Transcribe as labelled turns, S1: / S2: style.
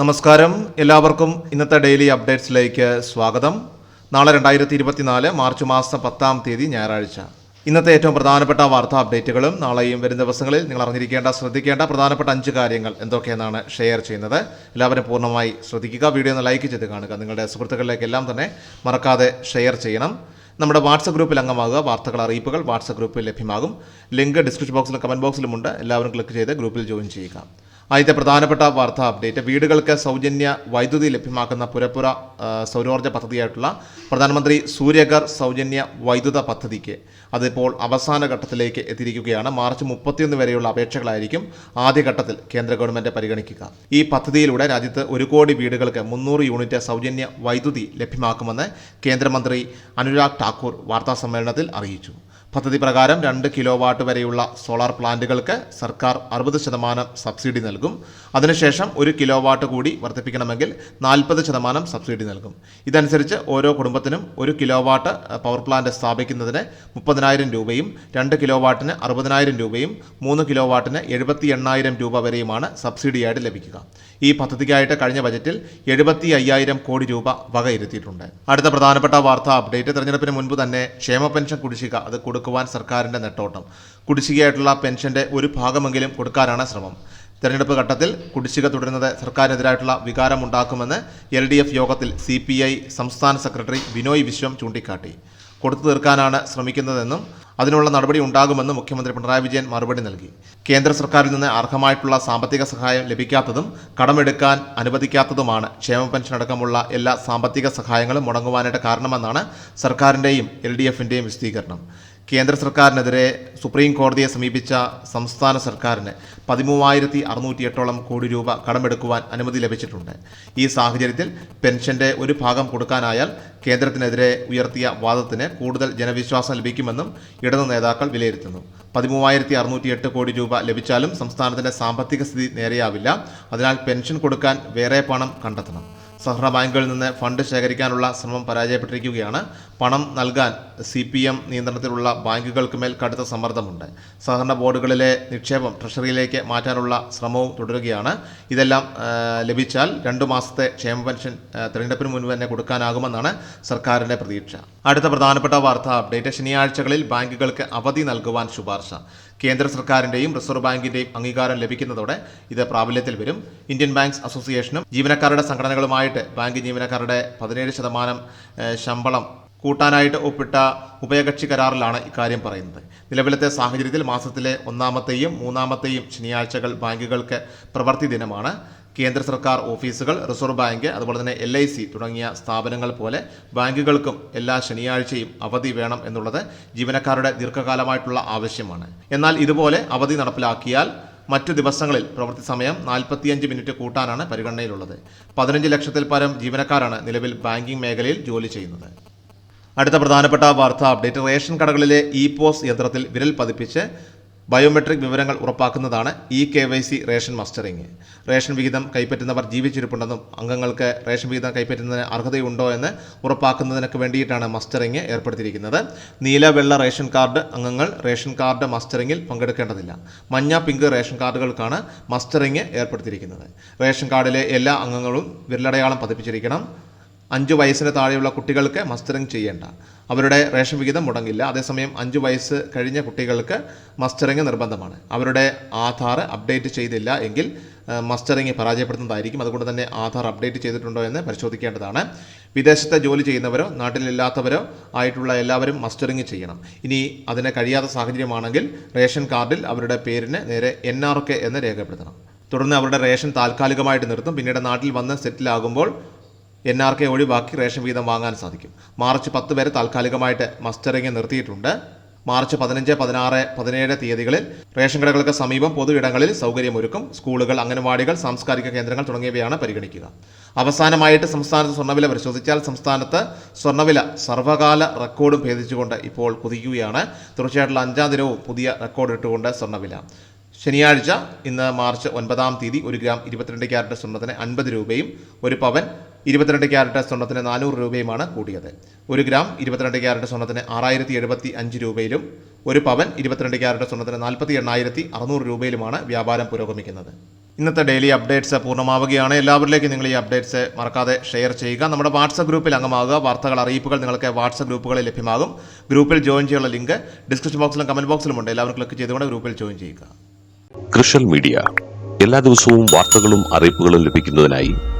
S1: നമസ്കാരം. എല്ലാവർക്കും ഇന്നത്തെ ഡെയിലി അപ്ഡേറ്റ്സിലേക്ക് സ്വാഗതം. നാളെ രണ്ടായിരത്തി ഇരുപത്തിനാല് മാർച്ച് മാസം പത്താം തീയതി ഞായറാഴ്ച. ഇന്നത്തെ ഏറ്റവും പ്രധാനപ്പെട്ട വാർത്താ അപ്ഡേറ്റുകളും നാളെയും വരും ദിവസങ്ങളിൽ നിങ്ങൾ അറിഞ്ഞിരിക്കേണ്ട ശ്രദ്ധിക്കേണ്ട പ്രധാനപ്പെട്ട അഞ്ച് കാര്യങ്ങൾ എന്തൊക്കെയെന്നാണ് ഷെയർ ചെയ്യുന്നത്. എല്ലാവരും പൂർണമായി ശ്രദ്ധിക്കുക. വീഡിയോ ഒന്ന് ലൈക്ക് ചെയ്ത് കാണുക. നിങ്ങളുടെ സുഹൃത്തുക്കളിലേക്കെല്ലാം തന്നെ മറക്കാതെ ഷെയർ ചെയ്യണം. നമ്മുടെ വാട്സപ്പ് ഗ്രൂപ്പിൽ അംഗമാകുക. വാർത്തകൾ അറിയിപ്പുകൾ വാട്സപ്പ് ഗ്രൂപ്പിൽ ലഭ്യമാകും. ലിങ്ക് ഡിസ്ക്രിപ്ഷൻ ബോക്സിലും കമന്റ് ബോക്സിലുമുണ്ട്. എല്ലാവരും ക്ലിക്ക് ചെയ്ത് ഗ്രൂപ്പിൽ ജോയിൻ ചെയ്യുക. ആദ്യത്തെ പ്രധാനപ്പെട്ട വാർത്താ അപ്ഡേറ്റ്. വീടുകൾക്ക് സൗജന്യ വൈദ്യുതി ലഭ്യമാക്കുന്ന പുരപ്പുറ ആ, സൗരോർജ പദ്ധതിയായിട്ടുള്ള പ്രധാനമന്ത്രി സൂര്യഘർ സൗജന്യ വൈദ്യുത പദ്ധതിക്ക് അതിപ്പോൾ അവസാന ഘട്ടത്തിലേക്ക് എത്തിയിരിക്കുകയാണ്. മാർച്ച് മുപ്പത്തിയൊന്ന് വരെയുള്ള അപേക്ഷകളായിരിക്കും ആദ്യഘട്ടത്തിൽ കേന്ദ്ര ഗവൺമെന്റ് പരിഗണിക്കുക. ഈ പദ്ധതിയിലൂടെ രാജ്യത്ത് ഒരു കോടി വീടുകൾക്ക് മുന്നൂറ് യൂണിറ്റ് സൗജന്യ വൈദ്യുതി ലഭ്യമാക്കുമെന്ന് കേന്ദ്രമന്ത്രി അനുരാഗ് ഠാക്കൂർ വാർത്താസമ്മേളനത്തിൽ അറിയിച്ചു. പദ്ധതി പ്രകാരം രണ്ട് കിലോ വാട്ട് വരെയുള്ള സോളാർ പ്ലാന്റുകൾക്ക് സർക്കാർ അറുപത് ശതമാനം സബ്സിഡി നൽകും. അതിനുശേഷം ഒരു കിലോ വാട്ട് കൂടി വർദ്ധിപ്പിക്കണമെങ്കിൽ നാൽപ്പത് ശതമാനം സബ്സിഡി നൽകും. ഇതനുസരിച്ച് ഓരോ കുടുംബത്തിനും ഒരു കിലോ വാട്ട് പവർ പ്ലാന്റ് സ്ഥാപിക്കുന്നതിന് മുപ്പതിനായിരം രൂപയും രണ്ട് കിലോ വാട്ടിന് അറുപതിനായിരം രൂപയും മൂന്ന് കിലോ വാട്ടിന് എഴുപത്തി എണ്ണായിരം രൂപ വരെയുമാണ് സബ്സിഡിയായിട്ട് ലഭിക്കുക. ഈ പദ്ധതിക്കായിട്ട് കഴിഞ്ഞ ബജറ്റിൽ എഴുപത്തി അയ്യായിരം കോടി രൂപ വകയിരുത്തിയിട്ടുണ്ട്. അടുത്ത പ്രധാനപ്പെട്ട വാർത്താ അപ്ഡേറ്റ് തെരഞ്ഞെടുപ്പിന് മുൻപ് തന്നെ ക്ഷേമ പെൻഷൻ കുടിശ്ശിക അത് കൊടുക്കുവാൻ സർക്കാരിന്റെ നെട്ടോട്ടം. കുടിശ്ശികയായിട്ടുള്ള പെൻഷന്റെ ഒരു ഭാഗമെങ്കിലും കൊടുക്കാനാണ് ശ്രമം. തെരഞ്ഞെടുപ്പ് ഘട്ടത്തിൽ കുടിശ്ശിക തുടരുന്നത് സർക്കാരിനെതിരായിട്ടുള്ള വികാരമുണ്ടാക്കുമെന്ന് എൽ ഡി എഫ് യോഗത്തിൽ സി പി ഐ സംസ്ഥാന സെക്രട്ടറി ബിനോയ് വിശ്വം ചൂണ്ടിക്കാട്ടി. കൊടുത്തു തീർക്കാനാണ് ശ്രമിക്കുന്നതെന്നും അതിനുള്ള നടപടി ഉണ്ടാകുമെന്നും മുഖ്യമന്ത്രി പിണറായി വിജയൻ മറുപടി നൽകി. കേന്ദ്ര സർക്കാരിൽ നിന്ന് അർഹമായിട്ടുള്ള സാമ്പത്തിക സഹായം ലഭിക്കാത്തതും കടമെടുക്കാൻ അനുവദിക്കാത്തതുമാണ് ക്ഷേമ പെൻഷൻ അടക്കമുള്ള എല്ലാ സാമ്പത്തിക സഹായങ്ങളും മുടങ്ങുവാനായിട്ട് കാരണമെന്നാണ് സർക്കാരിന്റെയും എൽ ഡി എഫിന്റെയും വിശദീകരണം. കേന്ദ്ര സർക്കാരിനെതിരെ സുപ്രീം കോടതിയെ സമീപിച്ച സംസ്ഥാന സർക്കാരിന് പതിമൂവായിരത്തി അറുന്നൂറ്റി എട്ടോളം കോടി രൂപ കടമെടുക്കുവാൻ അനുമതി ലഭിച്ചിട്ടുണ്ട്. ഈ സാഹചര്യത്തിൽ പെൻഷന്റെ ഒരു ഭാഗം കൊടുക്കാനായാൽ കേന്ദ്രത്തിനെതിരെ ഉയർത്തിയ വാദത്തിന് കൂടുതൽ ജനവിശ്വാസം ലഭിക്കുമെന്നും ഇടതു നേതാക്കൾ വിലയിരുത്തുന്നു. പതിമൂവായിരത്തി അറുന്നൂറ്റി എട്ട് കോടി രൂപ ലഭിച്ചാലും സംസ്ഥാനത്തിന്റെ സാമ്പത്തിക സ്ഥിതി നേരെയാവില്ല. അതിനാൽ പെൻഷൻ കൊടുക്കാൻ വേറെ പണം കണ്ടെത്തണം. സഹകരണ ബാങ്കുകളിൽ നിന്ന് ഫണ്ട് ശേഖരിക്കാനുള്ള ശ്രമം പരാജയപ്പെട്ടിരിക്കുകയാണ്. പണം നൽകാൻ സി പി എം നിയന്ത്രണത്തിലുള്ള ബാങ്കുകൾക്ക് മേൽ കടുത്ത സമ്മർദ്ദമുണ്ട്. സഹകരണ ബോർഡുകളിലെ നിക്ഷേപം ട്രഷറിയിലേക്ക് മാറ്റാനുള്ള ശ്രമവും തുടരുകയാണ്. ഇതെല്ലാം ലഭിച്ചാൽ രണ്ടു മാസത്തെ ക്ഷേമ പെൻഷൻ തെരഞ്ഞെടുപ്പിന് മുൻപ് തന്നെ കൊടുക്കാനാകുമെന്നാണ് സർക്കാരിന്റെ പ്രതീക്ഷ. അടുത്ത പ്രധാനപ്പെട്ട വാർത്ത അപ്ഡേറ്റ് ശനിയാഴ്ചകളിൽ ബാങ്കുകൾക്ക് അവധി നൽകുവാൻ ശുപാർശ. കേന്ദ്ര സർക്കാരിന്റെയും റിസർവ് ബാങ്കിന്റെയും അംഗീകാരം ലഭിക്കുന്നതോടെ ഇത് പ്രാബല്യത്തിൽ വരും. ഇന്ത്യൻ ബാങ്ക്സ് അസോസിയേഷനും ജീവനക്കാരുടെ സംഘടനകളുമായിട്ട് ബാങ്ക് ജീവനക്കാരുടെ പതിനേഴ് ശതമാനം ശമ്പളം കൂട്ടാനായിട്ട് ഒപ്പിട്ട ഉഭയകക്ഷി കരാറിലാണ് ഇക്കാര്യം പറയുന്നത്. നിലവിലത്തെ സാഹചര്യത്തിൽ മാസത്തിലെ ഒന്നാമത്തെയും മൂന്നാമത്തെയും ശനിയാഴ്ചകൾ ബാങ്കുകൾക്ക് പ്രവൃത്തി ദിനമാണ്. കേന്ദ്ര സർക്കാർ ഓഫീസുകൾ റിസർവ് ബാങ്ക് അതുപോലെ തന്നെ എൽ തുടങ്ങിയ സ്ഥാപനങ്ങൾ പോലെ ബാങ്കുകൾക്കും എല്ലാ ശനിയാഴ്ചയും അവധി വേണം എന്നുള്ളത് ജീവനക്കാരുടെ ദീർഘകാലമായിട്ടുള്ള ആവശ്യമാണ്. എന്നാൽ ഇതുപോലെ അവധി നടപ്പിലാക്കിയാൽ മറ്റു ദിവസങ്ങളിൽ പ്രവൃത്തി സമയം നാൽപ്പത്തിയഞ്ച് മിനിറ്റ് കൂട്ടാനാണ് പരിഗണനയിലുള്ളത്. പതിനഞ്ച് ലക്ഷത്തിൽ പരം ജീവനക്കാരാണ് നിലവിൽ ബാങ്കിംഗ് മേഖലയിൽ ജോലി ചെയ്യുന്നത്. അടുത്ത പ്രധാനപ്പെട്ട വാർത്താ അപ്ഡേറ്റ് റേഷൻ കടകളിലെ ഇ പോസ് യന്ത്രത്തിൽ വിരൽ പതിപ്പിച്ച് ബയോമെട്രിക് വിവരങ്ങൾ ഉറപ്പാക്കുന്നതാണ് E K Y C ration mustering ration വിഹിതം കൈപ്പറ്റുന്നവർ ജീവിച്ചിരിപ്പുണ്ടെന്നും അംഗങ്ങൾക്ക് റേഷൻ വിഹിതം കൈപ്പറ്റുന്നതിന് അർഹതയുണ്ടോ എന്ന് ഉറപ്പാക്കുന്നതിനൊക്കെ വേണ്ടിയിട്ടാണ് മസ്റ്ററിംഗ് ഏർപ്പെടുത്തിയിരിക്കുന്നത്. നീല വെള്ള റേഷൻ കാർഡ് അംഗങ്ങൾ റേഷൻ കാർഡ് മസ്റ്ററിംഗിൽ പങ്കെടുക്കേണ്ടതില്ല. മഞ്ഞ പിങ്ക് റേഷൻ കാർഡുകൾക്കാണ് മസ്റ്ററിംഗ് ഏർപ്പെടുത്തിയിരിക്കുന്നത്. റേഷൻ കാർഡിലെ എല്ലാ അംഗങ്ങളും വിരലടയാളം പതിപ്പിച്ചിരിക്കണം. അഞ്ച് വയസ്സിന് താഴെയുള്ള കുട്ടികൾക്ക് മസ്റ്ററിംഗ് ചെയ്യേണ്ട. അവരുടെ റേഷൻ വിഹിതം മുടങ്ങില്ല. അതേസമയം അഞ്ച് വയസ്സ് കഴിഞ്ഞ കുട്ടികൾക്ക് മസ്റ്ററിംഗ് നിർബന്ധമാണ്. അവരുടെ ആധാർ അപ്ഡേറ്റ് ചെയ്തില്ല എങ്കിൽ മസ്റ്ററിംഗ് പരാജയപ്പെടുത്തുന്നതായിരിക്കും അതുകൊണ്ട് തന്നെ ആധാർ അപ്ഡേറ്റ് ചെയ്തിട്ടുണ്ടോ എന്ന് പരിശോധിക്കേണ്ടതാണ്. വിദേശത്തെ ജോലി ചെയ്യുന്നവരോ നാട്ടിലില്ലാത്തവരോ ആയിട്ടുള്ള എല്ലാവരും മസ്റ്ററിംഗ് ചെയ്യണം. ഇനി അതിന് കഴിയാത്ത സാഹചര്യമാണെങ്കിൽ റേഷൻ കാർഡിൽ അവരുടെ പേരിന് നേരെ എൻ ആർ കെ എന്ന് രേഖപ്പെടുത്തണം. തുടർന്ന് അവരുടെ റേഷൻ താൽക്കാലികമായിട്ട് നിർത്തും. പിന്നീട് നാട്ടിൽ വന്ന് സെറ്റിലാകുമ്പോൾ എൻ ആർ കെ ഒഴിവാക്കി റേഷൻ വീതം വാങ്ങാൻ സാധിക്കും. മാർച്ച് പത്ത് വരെ താൽക്കാലികമായിട്ട് മസ്റ്ററിംഗ് നിർത്തിയിട്ടുണ്ട്. മാർച്ച് പതിനഞ്ച് പതിനാറ് പതിനേഴ് തീയതികളിൽ റേഷൻ കടകൾക്ക് സമീപം പൊതു ഇടങ്ങളിൽ സൗകര്യമൊരുക്കും. സ്കൂളുകൾ അംഗനവാടികൾ സാംസ്കാരിക കേന്ദ്രങ്ങൾ തുടങ്ങിയവയാണ് പരിഗണിക്കുക. അവസാനമായിട്ട് സംസ്ഥാനത്ത് സ്വർണവില പരിശോധിച്ചാൽ സംസ്ഥാനത്ത് സ്വർണവില സർവകാല റെക്കോർഡും ഭേദിച്ചുകൊണ്ട് ഇപ്പോൾ കുതിക്കുകയാണ്. തുടർച്ചയായിട്ടുള്ള അഞ്ചാം ദിനവും പുതിയ റെക്കോർഡ് ഇട്ടുകൊണ്ട് സ്വർണവില. ശനിയാഴ്ച ഇന്ന് മാർച്ച് ഒൻപതാം തീയതി ഒരു ഗ്രാം ഇരുപത്തിരണ്ട് ക്യാരറ്റ് സ്വർണത്തിന് അൻപത് രൂപയും ഒരു പവൻ ഇരുപത്തിരണ്ട് ക്യാരറ്റ് സ്വർണത്തിന് നാനൂറ് രൂപയുമാണ് കൂടിയത്. ഒരു ഗ്രാം ഇരുപത്തിരണ്ട് ക്യാരറ്റ് സ്വർണത്തിന് ആറായിരത്തി എഴുപത്തി അഞ്ച് രൂപയിലും ഒരു പവൻ ഇരുപത്തിരണ്ട് ക്യാരറ്റ് സ്വർണത്തിന് നാൽപ്പത്തി എണ്ണായിരത്തി അറുന്നൂറ് രൂപയിലുമാണ് വ്യാപാരം പുരോഗമിക്കുന്നത്. ഇന്നത്തെ ഡെയിലി അപ്ഡേറ്റ്സ് പൂർണമാവുകയാണ്. എല്ലാവരിലേക്കും നിങ്ങൾ ഈ അപ്ഡേറ്റ്സ് മറക്കാതെ ഷെയർ ചെയ്യുക. നമ്മുടെ വാട്സപ്പ് ഗ്രൂപ്പിൽ അംഗമാകുക. വാർത്തകൾ അറിയിപ്പുകൾ നിങ്ങൾക്ക് വാട്സപ്പ് ഗ്രൂപ്പുകളിൽ ലഭ്യമാകും. ഗ്രൂപ്പിൽ ജോയിൻ ചെയ്യാനുള്ള ലിങ്ക് ഡിസ്ക്രിപ്ഷൻ ബോക്സിലും കമന്റ് ബോക്സിലും ഉണ്ട്. എല്ലാവരും ക്ലിക്ക് ചെയ്തുകൊണ്ട് ഗ്രൂപ്പിൽ ജോയിൻ ചെയ്യുക.
S2: കൃഷൽ മീഡിയ എല്ലാ ദിവസവും വാർത്തകളും അറിയിപ്പുകളും ലഭിക്കുന്നതിനായി